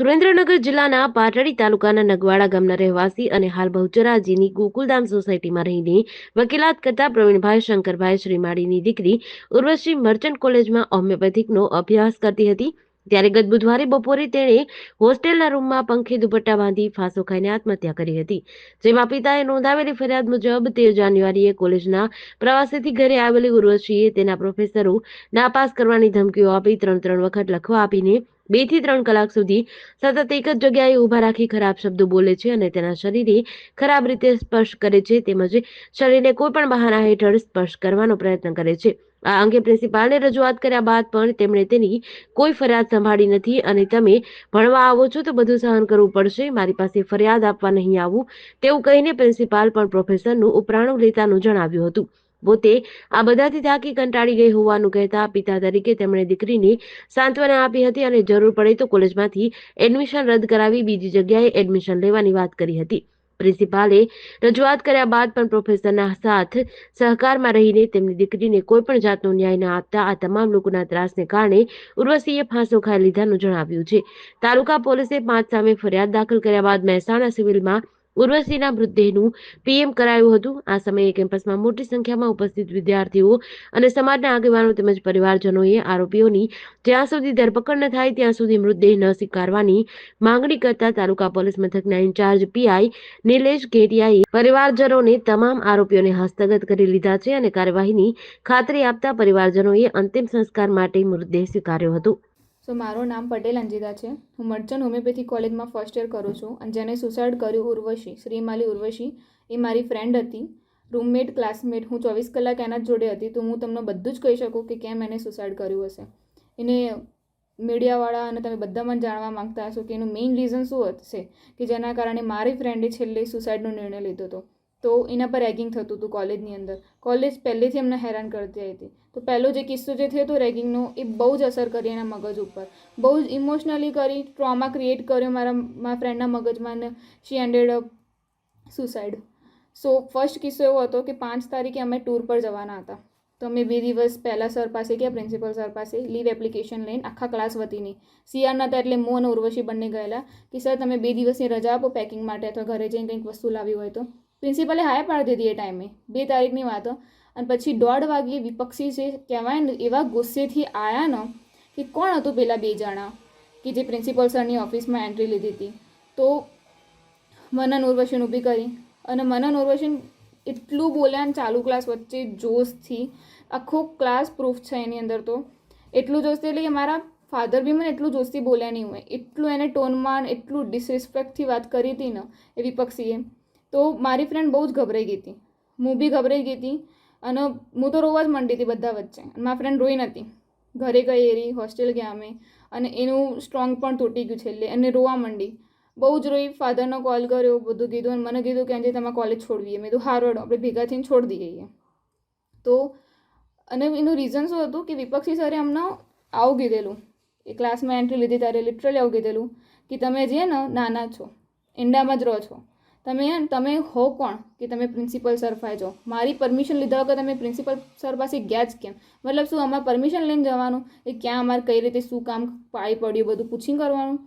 સુરેન્દ્રનગર જિલ્લાના પાટડી તાલુકાના નગવાડા ગામના રહેવાસી અને હાલ બહુચરાજીની ગોકુલધામ સોસાયટીમાં રહીને વકીલાત કરતા પ્રવીણભાઈ શંકરભાઈ શ્રીમાળીની દીકરી ઉર્વશી મર્ચન્ટ કોલેજમાં હોમિયોપેથિકનો અભ્યાસ કરતી હતી. ત્યારે ગત બુધવારે બપોરે તેણે હોસ્ટેલના રૂમમાં પંખે દુપટ્ટા બાંધી ફાંસો ખાઈને આત્મહત્યા કરી હતી. જેમાં પિતાએ નોંધાવેલી ફરિયાદ મુજબ તેર જાન્યુઆરીએ કોલેજના પ્રવાસેથી ઘરે આવેલી ઉર્વશીએ તેના પ્રોફેસરો નાપાસ કરવાની ધમકીઓ આપી ત્રણ ત્રણ વખત લખવા આપીને બેથી ત્રણ કલાક સુધી સતત એક જ જગ્યાએ ઊભા રાખી ખરાબ શબ્દો બોલે છે અને તેના શરીરે ખરાબ રીતે સ્પર્શ કરે છે તેમજ શરીરને કોઈ પણ બહાના હેઠળ સ્પર્શ કરવાનો પ્રયત્ન કરે છે. આ અંગે પ્રિન્સિપાલને રજૂઆત કર્યા બાદ પણ તેમણે તેની કોઈ ફરિયાદ સંભાળી નથી અને તમે ભણવા આવો છો તો બધું સહન કરવું પડશે. મારી પાસે ફરિયાદ આપવા નહીં આવું તેવું કહીને પ્રિન્સિપાલ પણ પ્રોફેસરનું ઉપરાણું લેતાનું જણાવ્યું હતું. પોતે આ બધાથી થાકી કંટાળી ગઈ હોવાનું કહેતા પિતા તરીકે તેમણે દીકરીને સાંત્વના આપી હતી અને જરૂર પડે તો કોલેજમાંથી એડમિશન રદ કરાવી બીજી જગ્યાએ એડમિશન લેવાની વાત કરી હતી. પ્રિન્સિપાલે રજૂઆત કર્યા બાદ પણ પ્રોફેસરના સાથ સહકારમાં રહીને તેમની દીકરીને કોઈ પણ જાતનો ન્યાય ન આપતા આ તમામ લોકોના ત્રાસને કારણે ઉર્વશીએ ફાંસો ખાઈ લીધાનું જણાવ્યું છે. તાલુકા પોલીસે પાંચ સામે ફરિયાદ દાખલ કર્યા બાદ મહેસાણા સિવિલમાં ઉર્વશીના મૃતદેહનું પીએમ કરાયું હતું. આ સમયે કેમ્પસમાં મોટી સંખ્યામાં ઉપસ્થિત વિદ્યાર્થીઓ અને સમાજના આગેવાનો તેમજ પરિવારજનોએ આરોપીઓની જ્યાં સુધી ધરપકડ ન થાય ત્યાં સુધી મૃતદેહ ન સ્વીકારવાની માંગણી કરતા તાલુકા પોલીસ મથકના ઇન્ચાર્જ પીઆઈ નિલેશ ઘેટિયાએ પરિવારજનોને તમામ આરોપીઓને હસ્તગત કરી લીધા છે અને કાર્યવાહીની ખાતરી આપતા પરિવારજનોએ અંતિમ સંસ્કાર માટે મૃતદેહ સ્વીકાર્યો હતો. સો મારું નામ પટેલ અંજિતા છે. હું મર્ચન્ટ હોમિયોપેથી કોલેજમાં ફર્સ્ટ યર કરું છું અને જેને સુસાઇડ કર્યું ઉર્વશી, શ્રીમાલી ઉર્વશી, એ મારી ફ્રેન્ડ હતી. રૂમમેટ ક્લાસમેટ હું ચોવીસ કલાક એના જ જોડે હતી. તો હું તમને બધું જ કહી શકું કે કેમ એને સુસાઇડ કર્યું હશે. એને મીડિયાવાળા અને તમે બધા મને જાણવા માંગતા હશો કે એનું મેઇન રીઝન શું હશે? કે જેના કારણે મારી ફ્રેન્ડે છેલ્લે સુસાઇડનો નિર્ણય લીધો હતો. તો એના પર રેગિંગ થતું હતું કોલેજની અંદર. કોલેજ પહેલેથી એમને હેરાન કરતી હતી. તો પહેલો જે કિસ્સો જે થયો હતો રેગિંગનો એ બહુ જ અસર કરી એના મગજ ઉપર. બહુ જ ઇમોશનલી કરી ટ્રોમા ક્રિએટ કર્યો મારા મારા ફ્રેન્ડના મગજમાં ને she ended up suicide so first કિસ્સો એવો હતો કે પાંચ તારીખે અમે ટૂર પર જવાના હતા. તો અમે બે દિવસ પહેલાં સર પાસે ગયા પ્રિન્સિપલ સર પાસે લીવ એપ્લિકેશન લઈને આખા ક્લાસ વતીની. સીઆરના હતા એટલે મો અને ઉર્વશી બંને ગયેલા કે સર તમે બે દિવસની રજા આપો પેકિંગ માટે અથવા ઘરે જઈને કંઈક વસ્તુ લાવી હોય તો. પ્રિન્સિપલે હાય પાડી દીધી એ ટાઈમે, બે તારીખની વાત. અને પછી દોઢ વાગ્યે વિપક્ષી છે કહેવાય ને એવા ગુસ્સેથી આવ્યા ન કે કોણ હતું પેલા બે જણા કે જે પ્રિન્સિપલ સરની ઓફિસમાં એન્ટ્રી લીધી હતી. તો મનન ઉર્વશીને ઊભી કરી અને મનન ઉર્વશીને એટલું બોલ્યા ને ચાલુ ક્લાસ વચ્ચે જોશથી, આખો ક્લાસ પ્રૂફ છે એની અંદર તો. એટલું જોશથી એટલે કે મારા ફાધર બી મને એટલું જોશથી બોલ્યા નહીં હોય. એટલું એને ટોનમાં એટલું ડિસરિસ્પેક્ટથી વાત કરી હતી ને એ વિપક્ષીએ. તો મારી ફ્રેન્ડ બહુ જ ગભરાઈ ગઈ હતી. હું બી ગભરાઈ ગઈ હતી અને હું તો રોવા જ માંડી હતી બધા વચ્ચે. મારી ફ્રેન્ડ રોઈ નથી ઘરે ગઈ એરી હોસ્ટેલ ગયા અમે અને એનું સ્ટ્રોંગ પણ તૂટી ગયું છેલ્લે અને રોવા માંડી. બહુ જ રોઈ ફાધરનો કોલ કર્યો, બધું કીધું અને મને કીધું કે આજે તમારે કોલેજ છોડવીએ મેં તો હારવડ આપણે ભેગા થઈને છોડી દઈએ તો અને એનું રીઝન શું હતું કે વિપક્ષી સરે અમને આવું કીધેલું. એ ક્લાસમાં એન્ટ્રી લીધી ત્યારે લિટરલી આવું કીધેલું કે તમે જે ને નાના છો, ઈંડામાં જ રહો છો તમે તમે હો કોણ કે તમે પ્રિન્સિપલ સર ફાય મારી પરમિશન લીધા વગર તમે પ્રિન્સિપલ સર પાસે ગયા જ કેમ? મતલબ શું, અમારે પરમિશન લઈને જવાનું? એ ક્યાં અમારે કઈ રીતે શું કામ પાઈ પડ્યું બધું પૂછીને કરવાનું?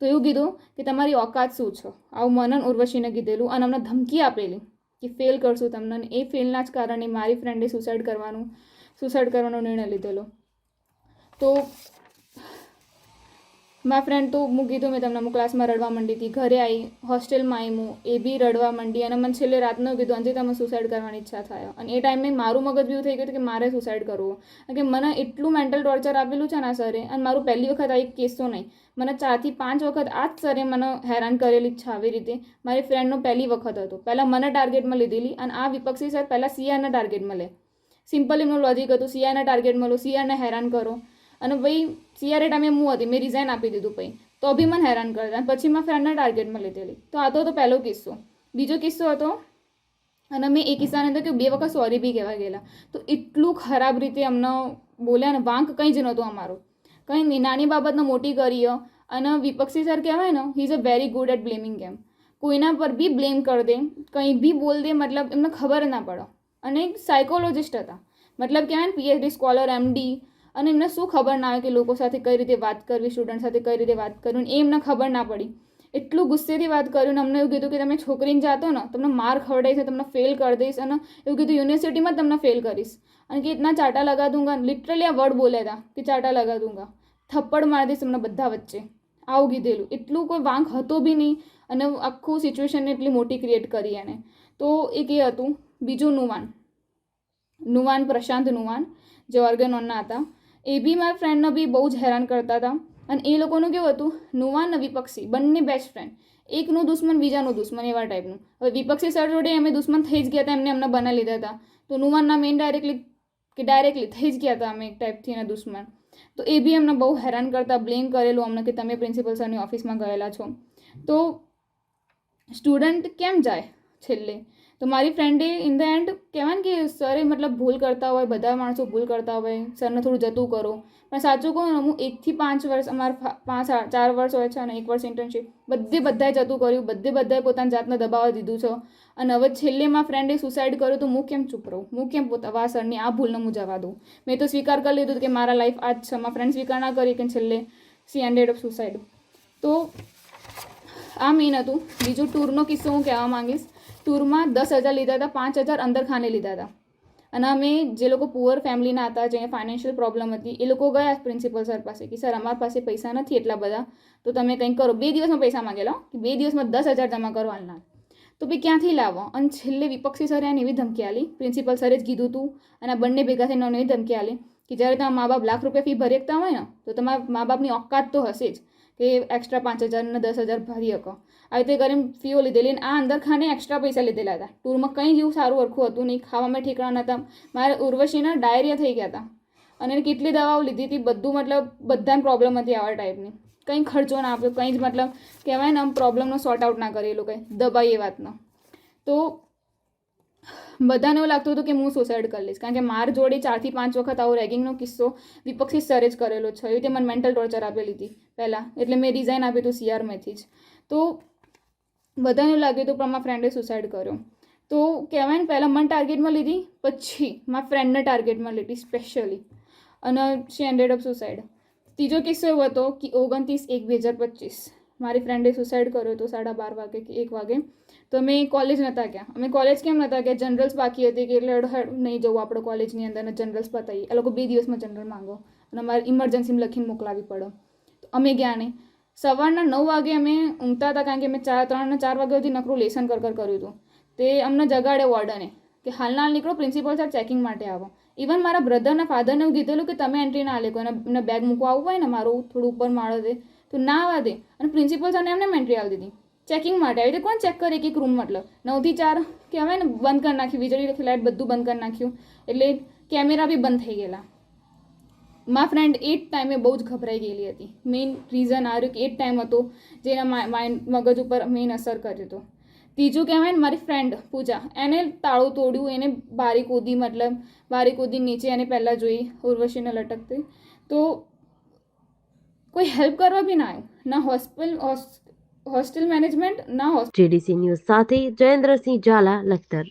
તો એવું કીધું કે તમારી ઓકાત શું છો? આવું મનન ઉર્વશીને કીધેલું અને અમને ધમકી આપેલી કે ફેલ કરશું તમને એ ફેલના જ કારણે મારી ફ્રેન્ડે સુસાઇડ કરવાનું સુસાઇડ કરવાનો નિર્ણય લીધેલો. તો મારા ફ્રેન્ડ તો મૂકી કીધું, મેં તમને અમુક ક્લાસમાં રડવા માંડી હતી, ઘરે આવી હોસ્ટેલમાં આવી હું, એ બી રડવા માંડી અને મને છેલ્લે રાતનું કીધું અંજે તમે સુસાઇડ કરવાની ઈચ્છા થાય. અને એ ટાઈમે મારું મગજ એવું થઈ ગયું કે મારે સુસાઇડ કરવું. કારણ કે મને એટલું મેન્ટલ ટોર્ચર આપેલું છે ને સરે, અને મારું પહેલી વખત આ એક કેસો નહીં. મને ચારથી પાંચ વખત આ જ સરે મને હેરાન કરેલી છે આવી રીતે. મારી ફ્રેન્ડનો પહેલી વખત હતો. પહેલાં મને ટાર્ગેટમાં લીધેલી અને આ વિપક્ષી સર પહેલાં સીઆરના ટાર્ગેટમાં લે. સિમ્પલ એમનું લોજિક હતું સીઆરના ટાર્ગેટમાં લો સીઆરને હેરાન કરો. અને ભાઈ સીઆરએ ટાઈમે હું હતી, મેં રિઝાઇન આપી દીધું પછી તો બી મને હેરાન કરતા પછી મેં ફ્રેન્ડના ટાર્ગેટમાં લીધેલી. તો આ તો હતો પહેલો કિસ્સો. બીજો કિસ્સો હતો, અને મેં એ કિસ્સાને તો કે બે વખત સોરી બી કહેવા ગયેલા. તો એટલું ખરાબ રીતે અમને બોલ્યા ને વાંક કંઈ જ નહોતું અમારું. કંઈ નાની બાબતને મોટી કરીએ અને વિપક્ષી સર કહેવાય ને he is a very good at blaming game કોઈના પર બી બ્લેમ કરી દે, કંઈ બી બોલ દે, મતલબ એમને ખબર ના પડે. અને સાયકોલોજિસ્ટ હતા. મતલબ કહેવાય ને પીએચડી સ્કોલર એમડી અને એમને શું ખબર ના આવે કે લોકો સાથે કઈ રીતે વાત કરવી સ્ટુડન્ટ સાથે કઈ રીતે વાત કરવી એ એમને ખબર ના પડી. એટલું ગુસ્સેથી વાત કર્યું ને અમને એવું કીધું કે તમે છોકરીને જાતો ને તમને માર ખવડાવીશ તમને ફેલ કરી દઈશ અને એવું કીધું યુનિવર્સિટીમાં તમને ફેલ કરીશ. અને કે ઇતના ચાટા લગા દૂંગા લિટરલી આ વર્ડ બોલ્યા હતા કે ચાટા લગા દૂંગા થપ્પડ મારી દઈશ તમને બધા વચ્ચે. આવું કીધેલું. એટલું કોઈ વાંક હતો બી નહીં અને આખું સિચ્યુએશનને એટલી મોટી ક્રિએટ કરી એને. તો એક એ હતું, બીજું નુવાન. નુવાન, પ્રશાંત નુવાન જે ઓર્ગેનોનના હતા. એ બી મારા ફ્રેન્ડને બી બહુ જ હેરાન કરતા હતા. અને એ લોકોનું કેવું હતું, નુવા અને વિપક્ષી, બંને બેસ્ટ ફ્રેન્ડ એકનું દુશ્મન, બીજાનું દુશ્મન એવા ટાઈપનું હવે વિપક્ષી સર જોડે અમે દુશ્મન થઈ જ ગયા હતા, એમને અમને બનાવી લીધા હતા. તો નુવાનના મેઇન ડાયરેક્ટલી કે ડાયરેક્ટલી થઈ જ ગયા હતા અમે એક ટાઈપથી એના દુશ્મન. તો એ બી અમને બહુ હેરાન કરતા બ્લેમ કરેલું અમને કે તમે પ્રિન્સિપલ સરની ઓફિસમાં ગયેલા છો. તો સ્ટુડન્ટ કેમ જાય છેલ્લે? તો મારી ફ્રેન્ડે ઇન ધ એન્ડ કહેવાય કે સરે મતલબ ભૂલ કરતા હોય, બધા માણસો ભૂલ કરતા હોય, સરને થોડું જતું કરો. પણ સાચું કહું ને, હું એકથી પાંચ વર્ષ, અમારા પાંચ ચાર વર્ષ હોય છે અને એક વર્ષ ઇન્ટર્નશીપ બધે બધાએ જતું કર્યું, બધે બધાએ પોતાની જાતને દબાવવા દીધું છે. અને હવે છેલ્લે મારા ફ્રેન્ડે સુસાઇડ કર્યું, તો હું કેમ ચૂપ રહું? હું કેમ પોતા સરની આ ભૂલને હું જવા દઉં? મેં તો સ્વીકાર કરી લીધું કે મારા લાઈફ આ જ છે. મારા ફ્રેન્ડ સ્વીકાર ના કરી કે છેલ્લે સી એન્ડેડ ઓફ સુસાઇડ તો આ મેઇન હતું. બીજું ટૂરનો કિસ્સો હું કહેવા માંગીશ. ટૂરમાં દસ હજાર લીધા હતા, પાંચ હજાર અંદર ખાને લીધા હતા. અને અમે જે લોકો પુઅર ફેમિલીના હતા, જે ફાઇનાન્શિયલ પ્રોબ્લેમ હતી, એ લોકો ગયા પ્રિન્સિપલ સર પાસે કે સર અમારા પાસે પૈસા નથી એટલા બધા, તો તમે કંઈક કરો. બે દિવસમાં પૈસા માંગેલો કે બે દિવસમાં દસ હજાર જમા કરો હાલના તો ભાઈ ક્યાંથી લાવો? અને છેલ્લે વિપક્ષી સરે એને એવી ધમકી આલી પ્રિન્સિપલ સરે જ કીધું હતું અને બંને ભેગા થઈને એવી ધમકી આલી કે જ્યારે તમારા મા બાપ લાખ રૂપિયા ફી ભરી શકતા હોય ને, તો તમારા મા બાપની ઓકાત તો હશે જ કે એક્સ્ટ્રા પાંચ હજાર ને દસ હજાર ભરી શકો. આવી રીતે કરીને ફીઓ લીધેલી અને આ અંદર ખાને એક્સ્ટ્રા પૈસા લીધેલા હતા. ટૂરમાં કંઈ જેવું સારું અરખું હતું નહીં ખાવામાં ઠીકણા નહોતા. મારે ઉર્વશીના ડાયરિયા થઈ ગયા હતા. અને એને કેટલી દવાઓ લીધી હતી, બધું મતલબ બધાને પ્રોબ્લેમ હતી આવા ટાઈપની. કંઈ ખર્ચો ના આપ્યો, કંઈ જ મતલબ કહેવાય ને આમ પ્રોબ્લેમનો સોર્ટ આઉટ ના કરે એ લોકોએ, દબાઈ એ વાતનો. તો બધાને એવું લાગતું હતું કે હું સુસાઇડ કરી લઈશ. કારણ કે માર જોડે ચારથી પાંચ વખત આવો રેગિંગનો કિસ્સો વિપક્ષી સ્તરે જ કરેલો છે. એવી રીતે મને મેન્ટલ ટોર્ચર આપેલી હતી પહેલાં. એટલે મેં રિઝાઇન આપ્યું હતું સીઆરમાંથી જ. તો બધાને એવું લાગ્યું હતું પણ મારા ફ્રેન્ડે સુસાઇડ કર્યો. તો કહેવાય ને પહેલાં મને ટાર્ગેટમાં લીધી પછી મારા ફ્રેન્ડને ટાર્ગેટમાં લીધી સ્પેશિયલી અને શી એન્ડેડ ઓફ સુસાઇડ ત્રીજો કિસ્સો એવો હતો કે ઓગણત્રીસ એક બે હજાર પચીસ. મારી ફ્રેન્ડે સુસાઇડ કર્યો હતો સાડા બાર વાગે કે એક વાગે. તો અમે કોલેજ નહોતા ગયા. અમે કોલેજ કેમ નહોતા ગયા? જનરલ્સ બાકી હતી કે એટલે નહીં જવું આપણે કોલેજની અંદર જનરલ્સ પતાવી એ લોકો બે દિવસમાં જનરલ માંગો. અને અમારે ઇમરજન્સીમાં લખીને મોકલાવી પડે. તો અમે ગયા નહીં. સવારના નવ વાગે અમે ઊંઘતા હતા કારણ કે અમે ચાર ત્રણ ચાર વાગે સુધી નકરું લેસન કર કર કર્યું હતું. તે અમને જગાડે વોર્ડને કે હાલના હાલ નીકળો પ્રિન્સિપલ સર ચેકિંગ માટે આવો. ઇવન મારા બ્રધરના ફાધરને એવું કીધેલું કે તમે એન્ટ્રી ના લેખો અને બેગ મૂકવા આવવું હોય ને મારું, થોડું ઉપર માળો દે. તો ના આવવા દે અને પ્રિન્સિપલ સરને એમને મેન્ટ્રી આવી દીધી. ચેકિંગ માટે. આવી રીતે કોણ ચેક કરે? એક એક રૂમ મતલબ. નવથી ચાર કહેવાય ને, બંધ કરી નાખ્યું. વીજળી લાઇટ બધું બંધ કરી નાખ્યું. એટલે કેમેરા બી બંધ થઈ ગયેલા. મા ફ્રેન્ડ એ જ ટાઈમે બહુ જ ગભરાઈ ગયેલી હતી. મેઇન રીઝન આ રહ્યું કે એ જ ટાઈમ હતો જેના માઇન્ડ મગજ ઉપર મેઇન અસર કર્યો હતો. ત્રીજું કહેવાય ને, મારી ફ્રેન્ડ પૂજા. એને તાળું તોડ્યું, એને બારી કૂદી મતલબ બારી કૂદી નીચે એને પહેલાં જોઈ, ઉર્વશીને લટકતી. તો કોઈ હેલ્પ કરવા બી ના આવ્યું ના હોસ્પિટલ હોસ્ટેલ મેનેજમેન્ટ ના હોસ્ટેલ જેડીસી ન્યૂઝ સાથે જયેન્દ્રસિંહ ઝાલા, લખતર.